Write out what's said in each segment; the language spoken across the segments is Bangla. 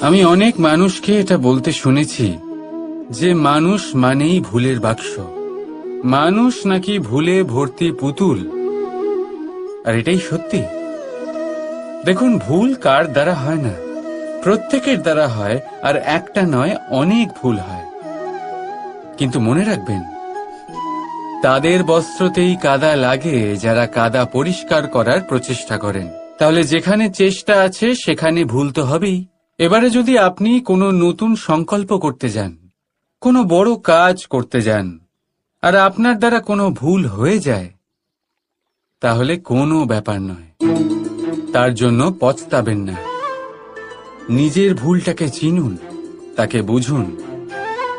আমি অনেক মানুষকে এটা বলতে শুনেছি যে মানুষ মানেই ভুলের বাক্স। মানুষ নাকি ভুলে ভর্তি পুতুল। আর এটাই সত্যি। দেখুন, ভুল কার দ্বারা হয় না? প্রত্যেকের দ্বারা হয়, আর একটা নয়, অনেক ভুল হয়। কিন্তু মনে রাখবেন, তাদের বস্ত্রতেই কাদা লাগে যারা কাদা পরিষ্কার করার প্রচেষ্টা করেন। তাহলে যেখানে চেষ্টা আছে, সেখানে ভুল তো হবেই। এবারে যদি আপনি কোনো নতুন সংকল্প করতে যান, কোনো বড় কাজ করতে যান, আর আপনার দ্বারা কোনো ভুল হয়ে যায়, তাহলে কোনো ব্যাপার নয়। তার জন্য পচতাবেন না। নিজের ভুলটাকে চিনুন, তাকে বুঝুন,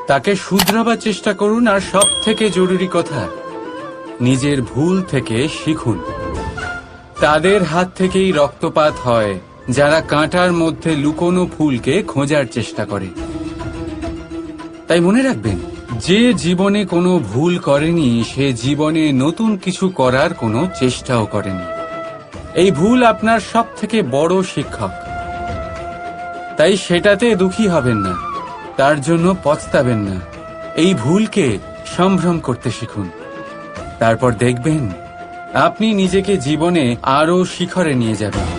তাকে শুধরাবার চেষ্টা করুন, আর সব থেকে জরুরি কথা, নিজের ভুল থেকে শিখুন। তাদের হাত থেকেই রক্তপাত হয়। যারা কাঁটার মধ্যে লুকোনো ফুলকে খোঁজার চেষ্টা করে। তাই মনে রাখবেন, যে জীবনে কোনো ভুল করেনি, সে জীবনে নতুন কিছু করার কোনো চেষ্টাও করেনি। এই ভুল আপনার সব থেকে বড় শিক্ষক। তাই সেটাতে দুঃখী হবেন না, তার জন্য পচতাবেন না। এই ভুলকে সম্ভ্রম করতে শিখুন। তারপর দেখবেন, আপনি নিজেকে জীবনে আরও শিখরে নিয়ে যাবেন।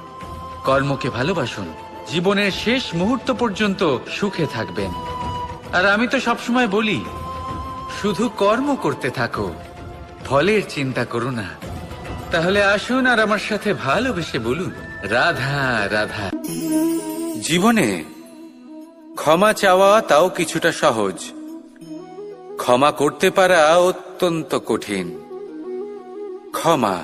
কর্মকে ভালোবাসুন। জীবনের শেষ মুহূর্ত পর্যন্ত সুখে থাকবেন। আর আমি তো সবসময় বলি, শুধু কর্ম করতে থাকো, ফলের চিন্তা করো না। তাহলে আসুন আর আমার সাথে ভালোবেসে বলুন, রাধা রাধা। জীবনে ক্ষমা চাওয়া তাও কিছুটা সহজ। ক্ষমা করতে পারা অত্যন্ত কঠিন। ক্ষমা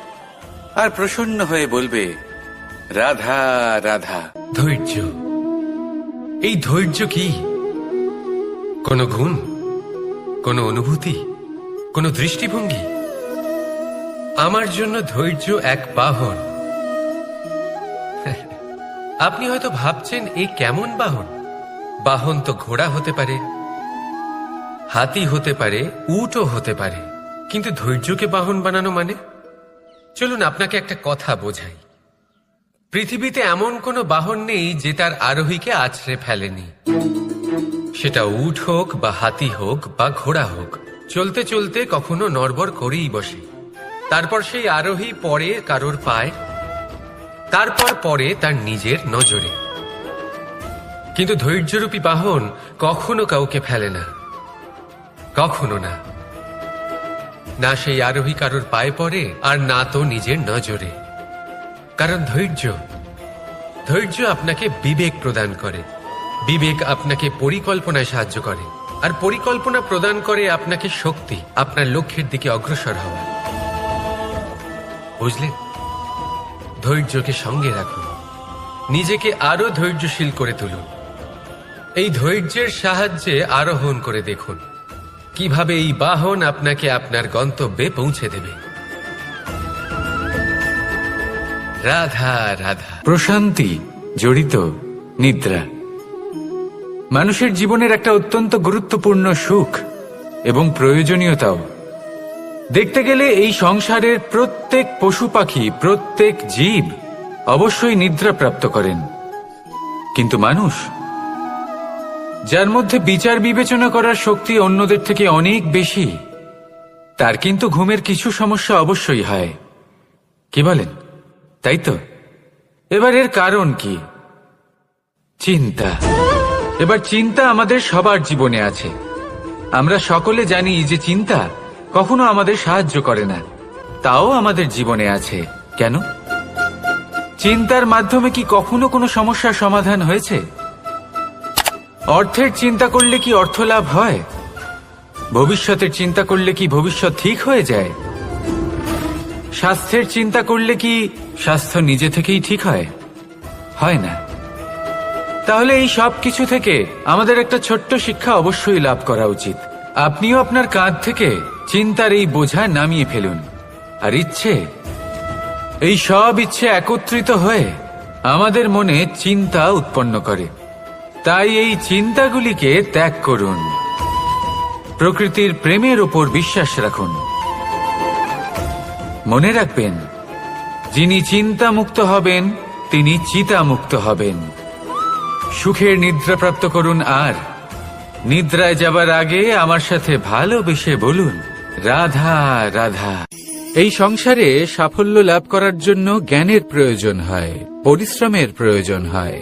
আর প্রসন্ন হয়ে বলবে, রাধা রাধা। ধৈর্য। এই ধৈর্য কি? কোনো গুণ? কোনো অনুভূতি? কোনো দৃষ্টিভঙ্গি? আমার জন্য ধৈর্য এক বাহন। আপনি হয়তো ভাবছেন এই কেমন বাহন? বাহন তো ঘোড়া হতে পারে, হাতি হতে পারে, উটও হতে পারে। কিন্তু ধৈর্যকে বাহন বানানো মানে? চলুন আপনাকে একটা কথা বোঝাই। পৃথিবীতে এমন কোনো বাহন নেই যে তার আরোহীকে আছড়ে ফেলেনি। সেটা উট হোক বা হাতি হোক বা ঘোড়া হোক, চলতে চলতে কখনো নড়বড় করেই বসে। তারপর সেই আরোহী পরে কারোর পায়, তারপর পরে তার নিজের নজরে। কিন্তু ধৈর্যরূপী বাহন কখনো কাউকে ফেলে না। কখনো না। না সেই আরোহী কারোর পায়ে পড়ে, আর না তো নিজের নজরে। কারণ ধৈর্য ধৈর্য আপনাকে বিবেক প্রদান করে। বিবেক আপনাকে পরিকল্পনায় সাহায্য করে। আর পরিকল্পনা প্রদান করে আপনাকে শক্তি, আপনার লক্ষ্যের দিকে অগ্রসর হওয়া। বুঝলেন? ধৈর্যকে সঙ্গে রাখুন। নিজেকে আরও ধৈর্যশীল করে তুলুন। এই ধৈর্যের সাহায্যে আরোহণ করে দেখুন। কীভাবে এই বাহন আপনাকে আপনার গন্তব্যে পৌঁছে দেবে? রাধা রাধা। প্রশান্তি, জড়িত, নিদ্রা। মানুষের জীবনের একটা অত্যন্ত গুরুত্বপূর্ণ সুখ এবং প্রয়োজনীয়তাও। দেখতে গেলে এই সংসারের প্রত্যেক পশু পাখি, প্রত্যেক জীব অবশ্যই নিদ্রা প্রাপ্ত করেন। কিন্তু মানুষ যার মধ্যে বিচার বিবেচনা করার শক্তি অন্যদের থেকে অনেক বেশি। তার কিন্তু ঘুমের কিছু সমস্যা অবশ্যই হয়। কি বলেন? তাই তো? এবার এর কারণ কি? চিন্তা। এবার চিন্তা আমাদের সবার জীবনে আছে। আমরা সকলে জানি যে চিন্তা কখনো আমাদের সাহায্য করে না। তাও আমাদের জীবনে আছে। কেন? চিন্তার মাধ্যমে কি কখনো কোনো সমস্যার সমাধান হয়েছে? অর্থের চিন্তা করলে কি অর্থ লাভ হয়? ভবিষ্যতের চিন্তা করলে কি ভবিষ্যৎ ঠিক হয়ে যায়? স্বাস্থ্যের চিন্তা করলে কি স্বাস্থ্য নিজে থেকেই ঠিক হয়? হয় না। তাহলে এই সব কিছু থেকে আমাদের একটা ছোট্ট শিক্ষা অবশ্যই লাভ করা উচিত। আপনিও আপনার কাঁধ থেকে চিন্তার এই বোঝা নামিয়ে ফেলুন। আর ইচ্ছে? এই সব ইচ্ছে একত্রিত হয়ে আমাদের মনে চিন্তা উৎপন্ন করে। তাই এই চিন্তাগুলিকে ত্যাগ করুন। প্রকৃতির প্রেমের ওপর বিশ্বাস রাখুন। মনে রাখবেন, যিনি চিন্তা মুক্ত হবেন, তিনি চিতা মুক্ত হবেন। সুখের নিদ্রা প্রাপ্ত করুন আর, নিদ্রায় যাবার আগে আমার সাথে ভালোবেসে বলুন, রাধা রাধা। এই সংসারে সাফল্য লাভ করার জন্য জ্ঞানের প্রয়োজন হয়, পরিশ্রমের প্রয়োজন হয়।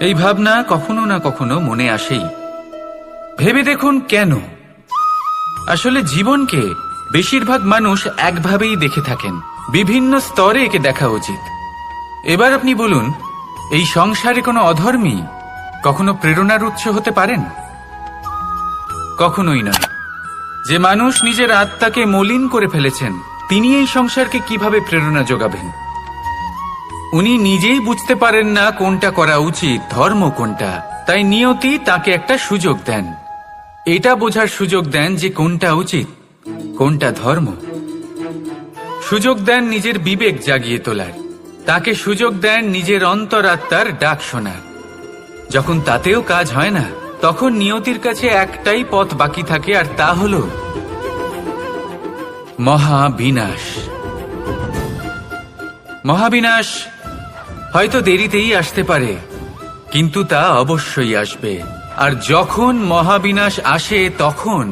এই ভাবনা কখনো না কখনো মনে আসেই। ভেবে দেখুন কেন? আসলে জীবনকে বেশিরভাগ মানুষ একভাবেই দেখে থাকেন। বিভিন্ন স্তরে একে দেখা উচিত। এবার আপনি বলুন, এই সংসারে কোনো অধর্মী কখনো প্রেরণার উৎস হতে পারেন? কখনোই নয়। যে মানুষ নিজের আত্মাকে মলিন করে ফেলেছেন, তিনি এই সংসারকে কীভাবে প্রেরণা যোগাবেন? উনি নিজেই বুঝতে পারেন না কোনটা করা উচিত, ধর্ম কোনটা। তাই নিয়তি তাকে একটা সুযোগ দেন। এটা বোঝার সুযোগ দেন যে কোনটা উচিত, কোনটা ধর্ম। সুযোগ দেন নিজের বিবেক জাগিয়ে তোলার। তাকে সুযোগ দেন নিজের অন্তরাত্মার ডাক শোনার। যখন তাতেও কাজ হয় না, তখন নিয়তির কাছে একটাই পথ বাকি থাকে, আর তা হল মহাবিনাশ। মহাবিনাশ হয়তো দেরিতেই আসতে পারে, কিন্তু তা অবশ্যই আসবে। আর যখন মহাবিনাশ আসে, তখন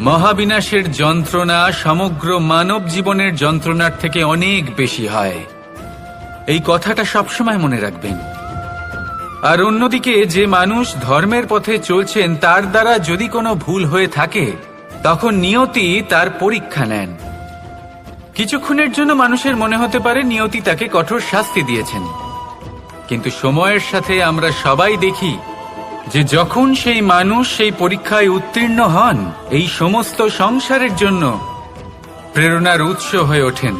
মহাবিনাশের যন্ত্রণা সমগ্র মানব জীবনের যন্ত্রণার থেকে অনেক বেশি হয়। এই কথাটা সবসময় মনে রাখবেন। আর অন্যদিকে, যে মানুষ ধর্মের পথে চলছেন, তার দ্বারা যদি কোনো ভুল হয়ে থাকে, তখন নিয়তি তার পরীক্ষা নেন। কিছুক্ষণের জন্য মানুষের মনে হতে পারে নিয়তি তাকে কঠোর শাস্তি দিয়েছেন। কিন্তু সময়ের সাথে আমরা সবাই দেখি যে যখন সেই মানুষ সেই পরীক্ষায় উত্তীর্ণ হন, এই সমস্ত সংসারের জন্য প্রেরণার উৎস হয়ে ওঠেন।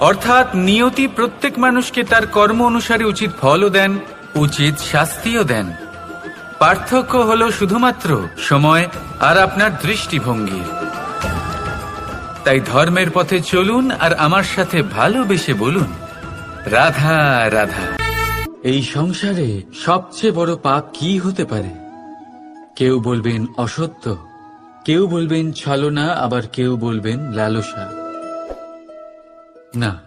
অর্থাৎ নিয়তি প্রত্যেক মানুষকে তার কর্ম অনুসারে উচিত ফলও দেন, উচিত শাস্তিও দেন। পার্থক্য হল শুধুমাত্র সময় আর আপনার দৃষ্টিভঙ্গি। তাই ধর্মের পথে চলুন আর আমার সাথে ভালোবেসে বলুন। রাধা রাধা। এই সংসারে সবচেয়ে বড় পাপ কি হতে পারে? কেউ বলবেন অসত্য, কেউ বলবেন ছলনা, আবার কেউ বলবেন লালসা। না,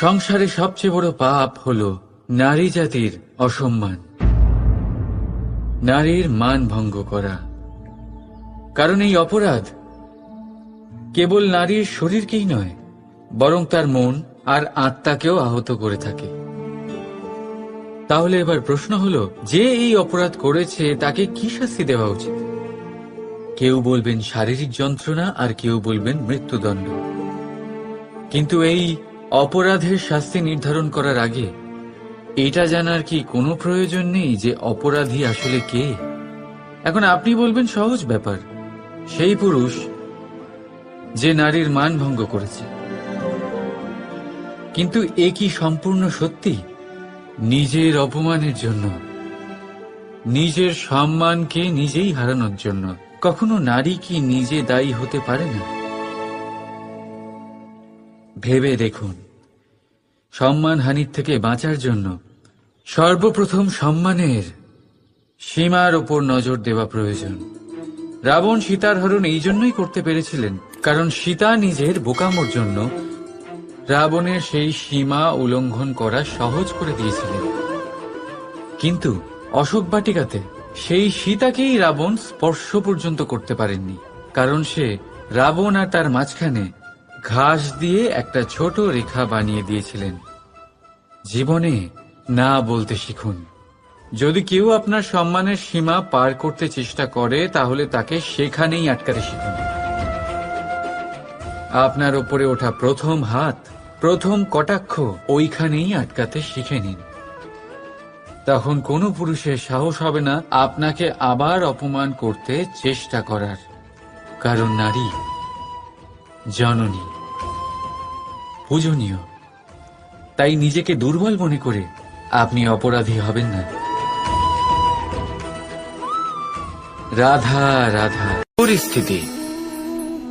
সংসারে সবচেয়ে বড় পাপ হল নারী জাতির অসম্মান। নারীর মান ভঙ্গ করা। কারণ এই অপরাধ কেবল নারীর শরীরকেই নয়, বরং তার মন আর আত্মাকেও আহত করে থাকে। তাহলে এবার প্রশ্ন হলো, যে এই অপরাধ করেছে তাকে কি শাস্তি দেওয়া উচিত? কেউ বলবেন শারীরিক যন্ত্রণা আর কেউ বলবেন মৃত্যুদণ্ড। কিন্তু এই অপরাধের শাস্তি নির্ধারণ করার আগে, এটা জানার কি কোনো প্রয়োজন নেই যে অপরাধী আসলে কে? এখন আপনি বলবেন সহজ ব্যাপার, সেই পুরুষ যে নারীর মান ভঙ্গ করেছে। কিন্তু এ কি সম্পূর্ণ সত্যি? নিজের অপমানের জন্য। নিজের সম্মানকে নিজেই হারানোর জন্য। কখনো নারী কি নিজে দায়ী হতে পারে না? ভেবে দেখুন। সম্মানহানির থেকে বাঁচার জন্য সর্বপ্রথম সম্মানের সীমার ওপর নজর দেওয়া প্রয়োজন। রাবণ সীতার হরণ এই জন্যই করতে পেরেছিলেন কারণ সীতা নিজের বোকামোর জন্য রাবণের সেই সীমা উল্লঙ্ঘন করা সহজ করে দিয়েছিলেন। কিন্তু অশোক বাটিকাতে সেই সীতাকেই রাবণ স্পর্শ পর্যন্ত করতে পারেননি, কারণ সে রাবণ আর তার মাঝখানে ঘাস দিয়ে একটা ছোট রেখা বানিয়ে দিয়েছিলেন। জীবনে না বলতে শিখুন। যদি কেউ আপনার সম্মানের সীমা পার করতে চেষ্টা করে, তাহলে তাকে সেখানেই আটকাতে শিখুন। আপনার ওপরে ওঠা প্রথম হাত, প্রথম কটাক্ষ ওইখানেই আটকাতে শিখে নিন। তখন কোনো পুরুষের সাহস হবে না আপনাকে আবার অপমান করতে চেষ্টা করার। কারণ নারী, জননী, পূজনীয়। তাই নিজেকে দুর্বল মনে করে আপনি অপরাধী হবেন না। রাধা রাধা। পরিস্থিতি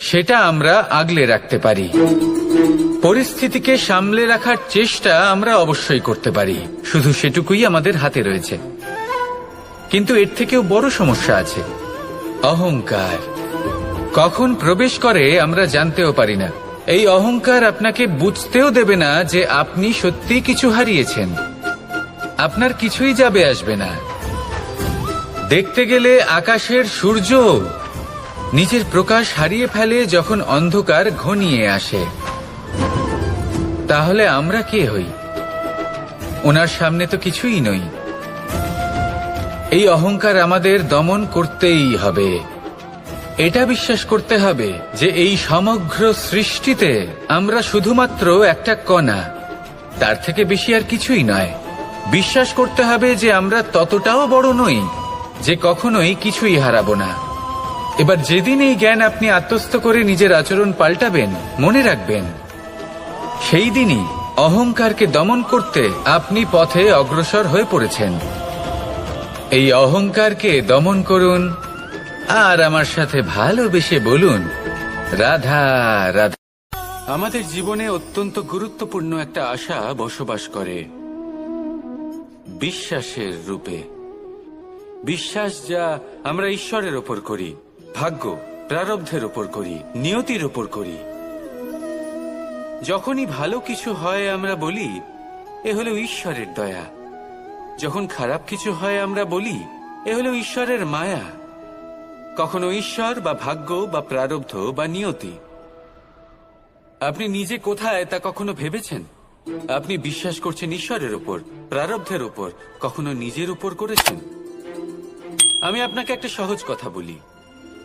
সেটা আমরা আগলে রাখতে পারি। পরিস্থিতিকে সামলে রাখার চেষ্টা আমরা অবশ্যই করতে পারি। শুধু সেটুকুই আমাদের হাতে রয়েছে। কিন্তু এর থেকেও বড় সমস্যা আছে। অহংকার। কখন প্রবেশ করে আমরা জানতেও পারি না। এই অহংকার আপনাকে বুঝতেও দেবে না যে আপনি সত্যি কিছু হারিয়েছেন। আপনার কিছুই যাবে আসবে না। দেখতে গেলে আকাশের সূর্য নিজের প্রকাশ হারিয়ে ফেলে যখন অন্ধকার ঘনিয়ে আসে। তাহলে আমরা কে হই? ওনার সামনে তো কিছুই নই। এই অহংকার আমাদের দমন করতেই হবে। এটা বিশ্বাস করতে হবে যে এই সমগ্র সৃষ্টিতে আমরা শুধুমাত্র একটা কণা। তার থেকে বেশি আর কিছুই নয়। বিশ্বাস করতে হবে যে আমরা ততটাও বড় নই যে কখনোই কিছুই হারাবো না। এবার যেদিন এই জ্ঞান আপনি আত্মস্থ করে নিজের আচরণ পাল্টাবেন, মনে রাখবেন, সেই দিনই অহংকারকে দমন করতে আপনি পথে অগ্রসর হয়ে পড়েছেন। এই অহংকারকে দমন করুন, আর আমার সাথে ভালোবেসে বলুন, রাধা রাধা। আমাদের জীবনে অত্যন্ত গুরুত্বপূর্ণ একটা আশা বসবাস করে, বিশ্বাসের রূপে। বিশ্বাস যা আমরা ঈশ্বরের ওপর করি। ভাগ্য প্রারব্ধের ওপর করি, নিয়তির ওপর করি। যখনই ভালো কিছু হয় আমরা বলি, এ হলো ঈশ্বরের দয়া। যখন খারাপ কিছু হয় আমরা বলি, এ হলো ঈশ্বরের মায়া। কখনো ঈশ্বর বা ভাগ্য বা প্রারব্ধ বা নিয়তি। আপনি নিজে কোথায় তা কখনো ভেবেছেন? আপনি বিশ্বাস করছেন ঈশ্বরের উপর প্রারব্ধের উপর কখনো নিজের উপর করেছেন? আমি আপনাকে একটা সহজ কথা বলি।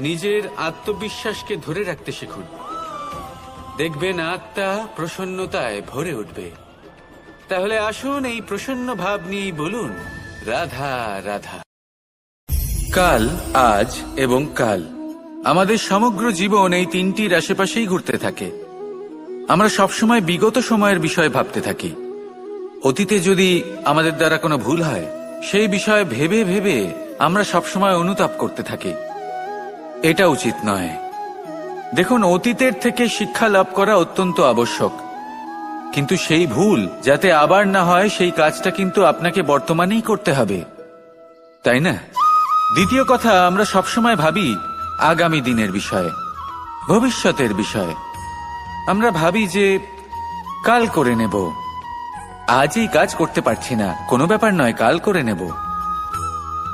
নিজের আত্মবিশ্বাসকে ধরে রাখতে শিখুন। দেখবেন আত্মা প্রসন্নতায় ভরে উঠবে। তাহলে আসুন এই প্রসন্ন ভাব নিয়েই বলুন, রাধা রাধা। কাল, আজ এবং কাল। আমাদের সমগ্র জীবন এই তিনটির আশেপাশেই ঘুরতে থাকে। আমরা সবসময় বিগত সময়ের বিষয়ে ভাবতে থাকি। অতীতে যদি আমাদের দ্বারা কোনো ভুল হয়, সেই বিষয়ে ভেবে ভেবে আমরা সবসময় অনুতাপ করতে থাকি। এটা উচিত নয়। দেখুন, অতীতের থেকে শিক্ষা লাভ করা অত্যন্ত আবশ্যক। কিন্তু সেই ভুল, যাতে আবার না হয়, সেই কাজটা কিন্তু আপনাকে বর্তমানেই করতে হবে। তাই না? দ্বিতীয় কথা, আমরা সবসময় ভাবি, আগামী দিনের বিষয়ে, ভবিষ্যতের বিষয়ে। আমরা ভাবি যে, কাল করে নেব। আজ এই কাজ করতে পারছি না। কোনো ব্যাপার নয়, কাল করে নেব।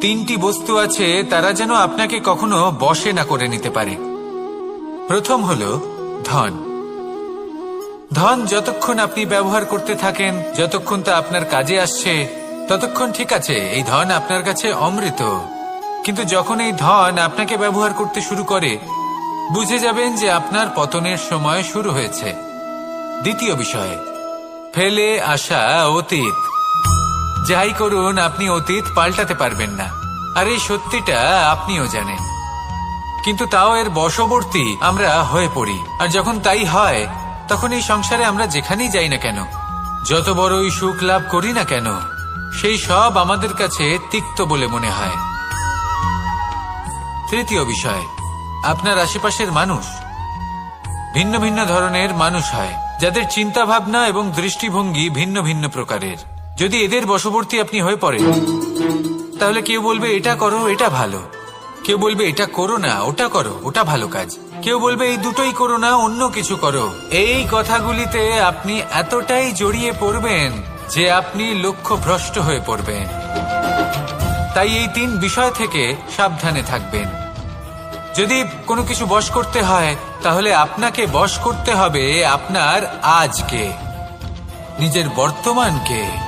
তিনটি বস্তু আছে, তারা যেন আপনাকে কখনো বশে না করে নিতে পারে। প্রথম হল ধন। ধন যতক্ষণ আপনি ব্যবহার করতে থাকেন, যতক্ষণ তা আপনার কাজে আসছে, ততক্ষণ ঠিক আছে, এই ধন আপনার কাছে অমৃত। কিন্তু যখন এই ধন আপনাকে ব্যবহার করতে শুরু করে, বুঝে যাবেন যে আপনার পতনের সময় শুরু হয়েছে। দ্বিতীয় বিষয়, ফেলে আসা অতীত। যাই করুন, আপনি অতীত পাল্টাতে পারবেন না। আর এই সত্যিটা আপনিও জানেন। কিন্তু তাও এর বশবর্তী আমরা হয়ে পড়ি। আর যখন তাই হয়, তখন এই সংসারে আমরা যেখানেই যাই না কেন, যত বড়ই সুখ লাভ করি না কেন, সেই সব আমাদের কাছে তিক্ত বলে মনে হয়। তৃতীয় বিষয়, আপনার আশেপাশের মানুষ। ভিন্ন ভিন্ন ধরনের মানুষ হয়, যাদের চিন্তা ভাবনা এবং দৃষ্টিভঙ্গি ভিন্ন ভিন্ন প্রকারের। যদি এদের বশবর্তী আপনি হয়ে পড়েন, তাহলে কেউ বলবে, এটা করো, এটা ভালো। কেউ বলবে, এটা করো না, ওটা করো, ওটা ভালো কাজ। কেউ বলবে, এই দুটোই করো না, অন্য কিছু করো। এই কথাগুলিতে আপনি এতটাই জড়িয়ে পড়বেন যে আপনি লক্ষ্য ভ্রষ্ট হয়ে পড়বেন। তাই এই তিন বিষয় থেকে সাবধানে থাকবেন। যদি কোনো কিছু বশ করতে হয়, তাহলে আপনাকে বশ করতে হবে আপনার আজকে, নিজের বর্তমানকে।